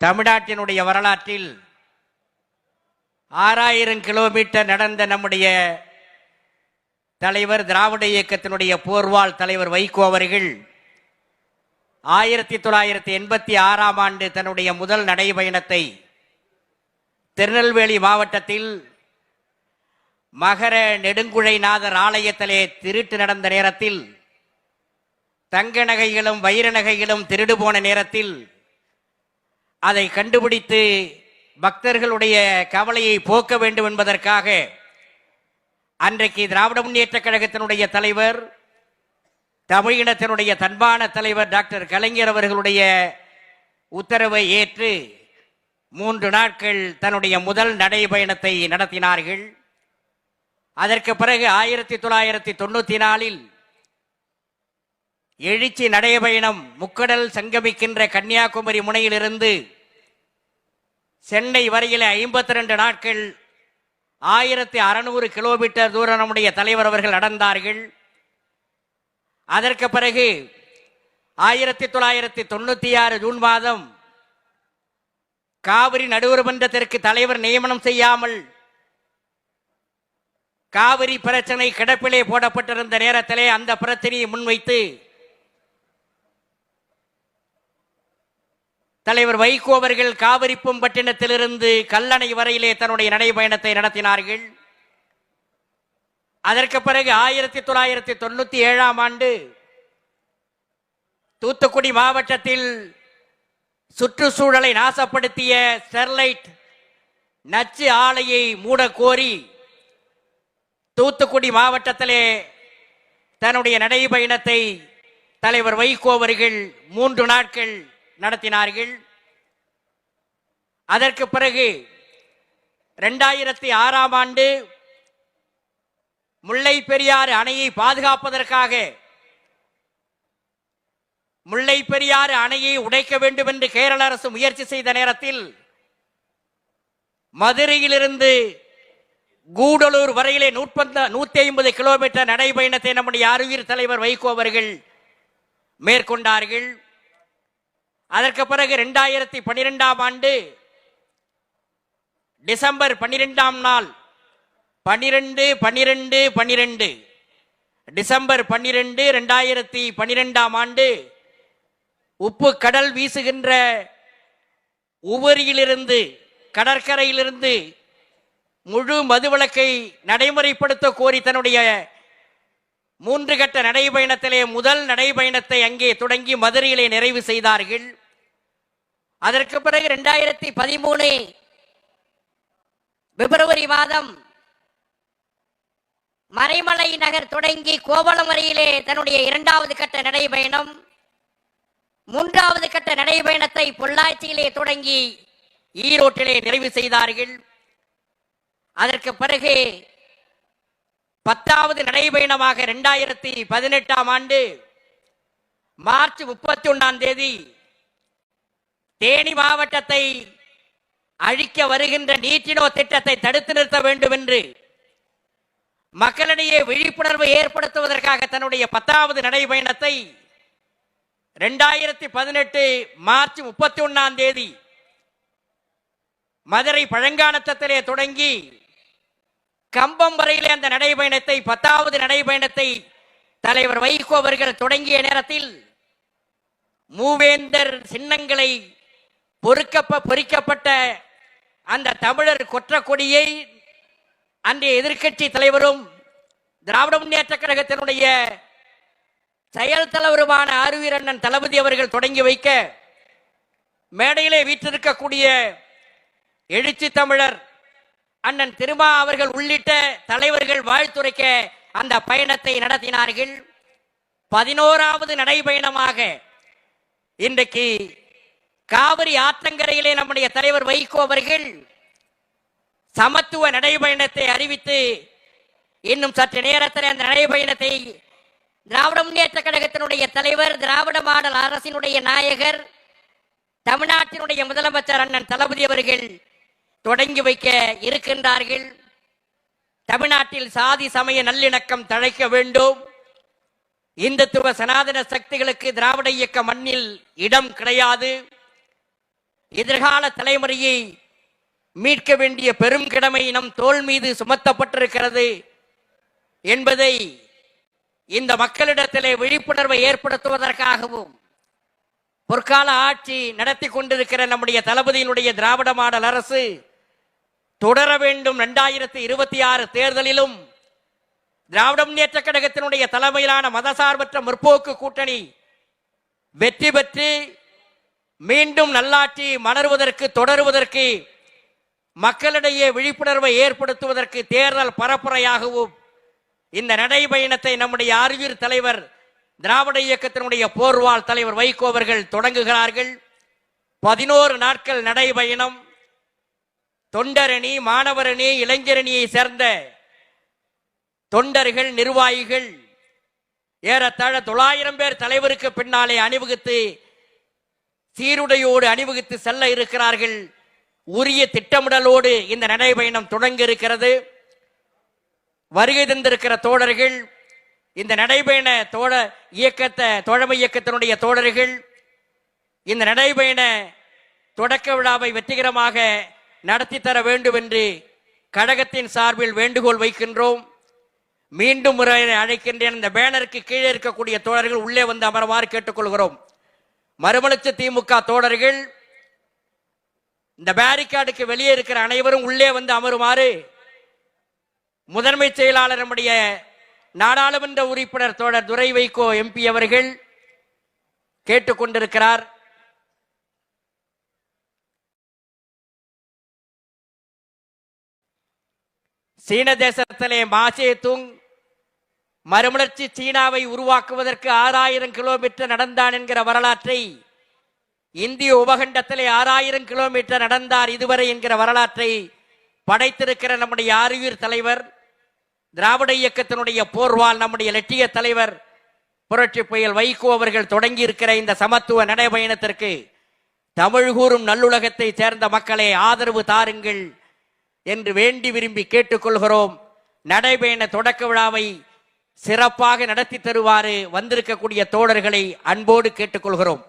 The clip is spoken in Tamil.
தமிழ்நாட்டினுடைய வரலாற்றில் ஆறாயிரம் கிலோமீட்டர் நடந்த நம்முடைய தலைவர் திராவிட இயக்கத்தினுடைய போர்வால் தலைவர் வைகோ அவர்கள் ஆயிரத்தி தொள்ளாயிரத்தி எண்பத்தி ஆறாம் ஆண்டு தன்னுடைய முதல் நடைபயணத்தை திருநெல்வேலி மாவட்டத்தில் மகர நெடுங்குழைநாதர் ஆலயத்திலே திருட்டு நடந்த நேரத்தில் தங்க நகைகளும் வைர நகைகளும் திருடு போன நேரத்தில் அதை கண்டுபிடித்து பக்தர்களுடைய கவலையை போக்க வேண்டும் என்பதற்காக அன்றைக்கு திராவிட முன்னேற்ற கழகத்தினுடைய தலைவர் தமிழினத்தினுடைய தன்பான தலைவர் டாக்டர் கலைஞர் அவர்களுடைய உத்தரவை ஏற்று மூன்று நாட்கள் தன்னுடைய முதல் நடைபயணத்தை நடத்தினார்கள். அதற்கு பிறகு ஆயிரத்தி தொள்ளாயிரத்தி தொண்ணூற்றி நாலில் எழுச்சி நடைபயணம் முக்கடல் சங்கமிக்கின்ற கன்னியாகுமரி முனையிலிருந்து சென்னை வரையில ஐம்பத்தி ரெண்டு நாட்கள் ஆயிரத்தி அறுநூறு கிலோமீட்டர் தூரம் நம்முடைய தலைவர் அவர்கள் நடந்தார்கள். அதற்கு பிறகு ஆயிரத்தி தொள்ளாயிரத்தி தொண்ணூற்றி ஆறு ஜூன் மாதம் காவிரி நடுவர் மன்றத்திற்கு தலைவர் நியமனம் செய்யாமல் காவிரி பிரச்சனை கிடப்பிலே போடப்பட்டிருந்த நேரத்திலே அந்த பிரச்சனையை முன்வைத்து தலைவர் வைகோ அவர்கள் காவிரிப்பும் பட்டினத்திலிருந்து கல்லணை வரையிலே தன்னுடைய நடைபயணத்தை நடத்தினார்கள். அதற்கு பிறகு ஆயிரத்தி தொள்ளாயிரத்தி தொண்ணூத்தி ஏழாம் ஆண்டு தூத்துக்குடி மாவட்டத்தில் சுற்றுச்சூழலை நாசப்படுத்திய ஸ்டெர்லைட் நச்சு ஆலையை மூட கோரி தூத்துக்குடி மாவட்டத்திலே தன்னுடைய நடைபயணத்தை தலைவர் வைகோ அவர்கள் மூன்று நாட்கள் நடத்தினார்கள். அதற்கு பிறகு ரெண்டாயிரத்தி ஆறாம் ஆண்டு முல்லை பெரியாறு அணையை பாதுகாப்பதற்காக முல்லை பெரியாறு அணையை உடைக்க வேண்டும் என்று கேரள அரசு முயற்சி செய்த நேரத்தில் மதுரையிலிருந்து கூடலூர் வரையிலே நூற்பந்த நூத்தி ஐம்பது கிலோமீட்டர் நடைபயணத்தை நம்முடைய அறிவியல் தலைவர் வைகோ அவர்கள் மேற்கொண்டார்கள். அதற்கு பிறகு இரண்டாயிரத்தி பன்னிரெண்டாம் ஆண்டு டிசம்பர் பன்னிரெண்டாம் நாள் பன்னிரெண்டு பன்னிரெண்டு பன்னிரெண்டு. டிசம்பர் பன்னிரெண்டு ரெண்டாயிரத்தி பன்னிரெண்டாம் ஆண்டு உப்பு கடல் வீசுகின்ற உவரியிலிருந்து கடற்கரையிலிருந்து முழு மதுவிலக்கை நடைமுறைப்படுத்த கோரி தன்னுடைய மூன்று கட்ட நடைபயணத்திலே முதல் நடைபயணத்தை அங்கே தொடங்கி மதுரையிலே நிறைவு செய்தார்கள். அதற்கு பிறகு இரண்டாயிரத்தி பதிமூணு பிப்ரவரி மாதம் மறைமலை நகர் தொடங்கி கோவளம் வரையிலே தன்னுடைய இரண்டாவது கட்ட நடைபயணம் மூன்றாவது கட்ட நடைபயணத்தை பொள்ளாச்சியிலே தொடங்கி ஈரோட்டிலே நிறைவு செய்தார்கள். அதற்கு பிறகு பத்தாவது நடைபயணமாக இரண்டாயிரத்தி பதினெட்டாம் ஆண்டு மார்ச் முப்பத்தி ஒன்றாம் தேதி தேனி மாவட்டத்தை அழிக்க வருகின்ற நீட்டினோ திட்டத்தை தடுத்து நிறுத்த வேண்டும் என்று மக்களிடையே விழிப்புணர்வு ஏற்படுத்துவதற்காக தன்னுடைய பத்தாவது நடைபயணத்தை இரண்டாயிரத்தி பதினெட்டு மார்ச் முப்பத்தி ஒன்னாம் தேதி மதுரை பழங்கானத்திலே தொடங்கி கம்பம் வரையிலே அந்த நடைபயணத்தை பத்தாவது நடைபயணத்தை தலைவர் வைகோ அவர்கள் தொடங்கிய நேரத்தில் மூவேந்தர் சின்னங்களை பொறுக்கப்ப பொறிக்கப்பட்ட அந்த தமிழர் கொற்ற கொடியை அன்றைய எதிர்க்கட்சி தலைவரும் திராவிட முன்னேற்ற கழகத்தினுடைய செயல் தலைவருமான ஆர்வீர் தளபதி அவர்கள் தொடங்கி வைக்க மேடையிலே வீற்றிருக்கக்கூடிய எழுச்சி தமிழர் அண்ணன் திருமா அவர்கள் உள்ளிட்ட தலைவர்கள் வாழ்த்துரைக்க அந்த பயணத்தை நடத்தினார்கள். பதினோராவது நடைபயணமாக இன்றைக்கு காவிரி ஆற்றங்கரையிலே நம்முடைய தலைவர் வைகோ அவர்கள் சமத்துவ நடைபயணத்தை அறிவித்து இன்னும் சற்று நேரத்தில் அந்த நடைபயணத்தை திராவிட முன்னேற்ற கழகத்தினுடைய தலைவர் திராவிட மாடல் அரசினுடைய நாயகர் தமிழ்நாட்டினுடைய முதலமைச்சர் அண்ணன் தளபதி அவர்கள் தொடங்கி வைக்க இருக்கின்றார்கள். தமிழ்நாட்டில் சாதி சமய நல்லிணக்கம் தழைக்க வேண்டும். இந்துத்துவ சனாதன சக்திகளுக்கு திராவிட இயக்க மண்ணில் இடம் கிடையாது. எதிர்கால தலைமுறையை மீட்க வேண்டிய பெரும் கடமை நம் தோள் மீது சுமத்தப்பட்டிருக்கிறது என்பதை இந்த மக்களிடத்திலே விழிப்புணர்வை ஏற்படுத்துவதற்காகவும் பொற்கால ஆட்சி நடத்தி கொண்டிருக்கிற நம்முடைய தளபதியினுடைய திராவிட மாடல் அரசு தொடர வேண்டும். இரண்டாயிரத்தி இருபத்தி ஆறு தேர்தலிலும் திராவிட முன்னேற்ற கழகத்தினுடைய தலைமையிலான மதசார்பற்ற முற்போக்கு கூட்டணி வெற்றி பெற்று மீண்டும் நல்லாட்சி மலர்வதற்கு தொடருவதற்கு மக்களிடையே விழிப்புணர்வை ஏற்படுத்துவதற்கு தேர்தல் பரப்புரையாகவும் இந்த நடைபயணத்தை நம்முடைய அறிவியல் தலைவர் திராவிட இயக்கத்தினுடைய போர்வால் தலைவர் வைகோ அவர்கள் தொடங்குகிறார்கள். பதினோரு நாட்கள் நடைபயணம். தொண்டரணி மாணவரணி இளைஞரணியை சேர்ந்த தொண்டர்கள் நிர்வாகிகள் ஏறத்தாழ தொள்ளாயிரம் பேர் தலைவருக்கு பின்னாலே அணிவகுத்து சீருடையோடு அணிவகுத்து செல்ல இருக்கிறார்கள். உரிய திட்டமிடலோடு இந்த நடைபயணம் தொடங்க இருக்கிறது வருகை தந்திருக்கிற தோழர்கள் இந்த நடைபயண தோழ இயக்கத்தை தோழமை இயக்கத்தினுடைய தோழர்கள் இந்த நடைபயண தொடக்க விழாவை வெற்றிகரமாக நடத்தி தர வேண்டும் என்று கழகத்தின் சார்பில் வேண்டுகோள் வைக்கின்றோம். மீண்டும் முறை அழைக்கின்றேன். இந்த பேனருக்கு கீழே இருக்கக்கூடிய தோழர்கள் உள்ளே வந்து அமரவாறு கேட்டுக்கொள்கிறோம். மறுமலர்ச்சி திமுக தோழர்கள் இந்த பேரிகார்டுக்கு வெளியே இருக்கிற அனைவரும் உள்ளே வந்து அமருமாறு முதன்மை செயலாளர் நம்முடைய நாடாளுமன்ற உறுப்பினர் தோழர் துரை வைகோ எம்பி அவர்கள் கேட்டுக்கொண்டிருக்கிறார் சீன தேசத்திலே மாசே துங் மறுமலர்ச்சி சீனாவை உருவாக்குவதற்கு ஆறாயிரம் கிலோமீட்டர் நடந்தான் என்கிற வரலாற்றை இந்திய உபகண்டத்திலே ஆறாயிரம் கிலோமீட்டர் நடந்தார் இதுவரை என்கிற வரலாற்றை படைத்திருக்கிற நம்முடைய அறிவியல் தலைவர் திராவிட இயக்கத்தினுடைய போர்வால் நம்முடைய லட்சிய தலைவர் புரட்சி புயல் வைகோ அவர்கள் தொடங்கி இருக்கிற இந்த சமத்துவ நடைபயணத்திற்கு தமிழ் கூறும் நல்லுலகத்தை சேர்ந்த மக்களை ஆதரவு தாருங்கள் என்று வேண்டி விரும்பி கேட்டுக்கொள்கிறோம். நடைபயண தொடக்க விழாவை சிறப்பாக நடத்தி தருவாறு வந்திருக்கக்கூடிய தோழர்களை அன்போடு கேட்டுக்கொள்கிறோம்.